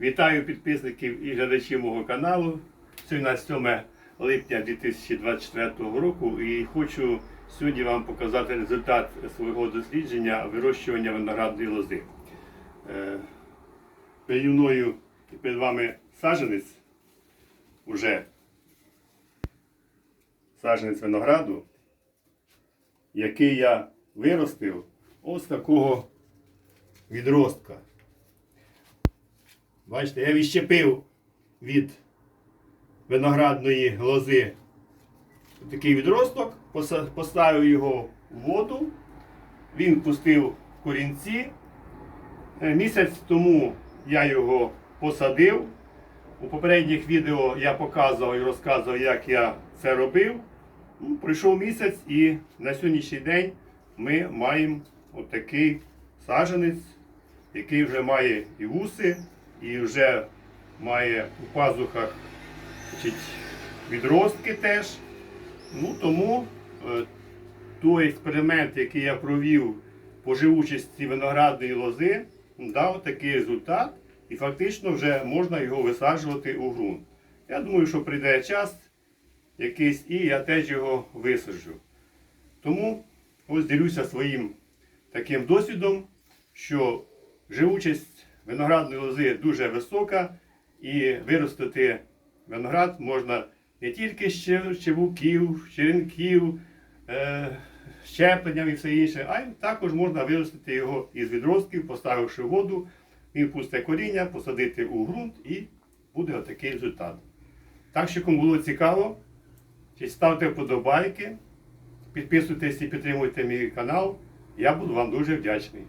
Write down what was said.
Вітаю підписників і глядачів мого каналу. Сьогодні у 7 липня 2024 року і хочу сьогодні вам показати результат свого дослідження вирощування виноградної лози. Е, Переді мною перед вами саджанець уже саджанець винограду, який я виростив ось такого відростка. Бачите, я відщепив від виноградної лози такий відросток, поставив його в воду, він пустив корінці. Е, Місяць тому я його посадив. У попередніх відео я показував і розказував, як я це робив. Ну, Пройшов місяць і на сьогоднішній день ми маємо отакий саджанець, який вже має і вуси, і вже має у пазухах відростки теж. Ну тому е, той експеримент, який я провів по живучості виноградної лози, дав такий результат, і фактично вже можна його висаджувати у ґрунт. Я думаю, що прийде час якийсь і я теж його висаджу. Тому ось ділюся своїм таким досвідом, що живучість виноградної лози дуже висока, і виростити виноград можна не тільки з щевуків, черенків, е, щепленням і все інше, а й також можна виростити його із відростків, поставивши воду, він пусте коріння, посадити у ґрунт і буде отакий результат. Так що, кому було цікаво, ставте вподобайки, підписуйтесь і підтримуйте мій канал. Я буду вам дуже вдячний.